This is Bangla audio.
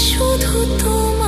শুধু তোমার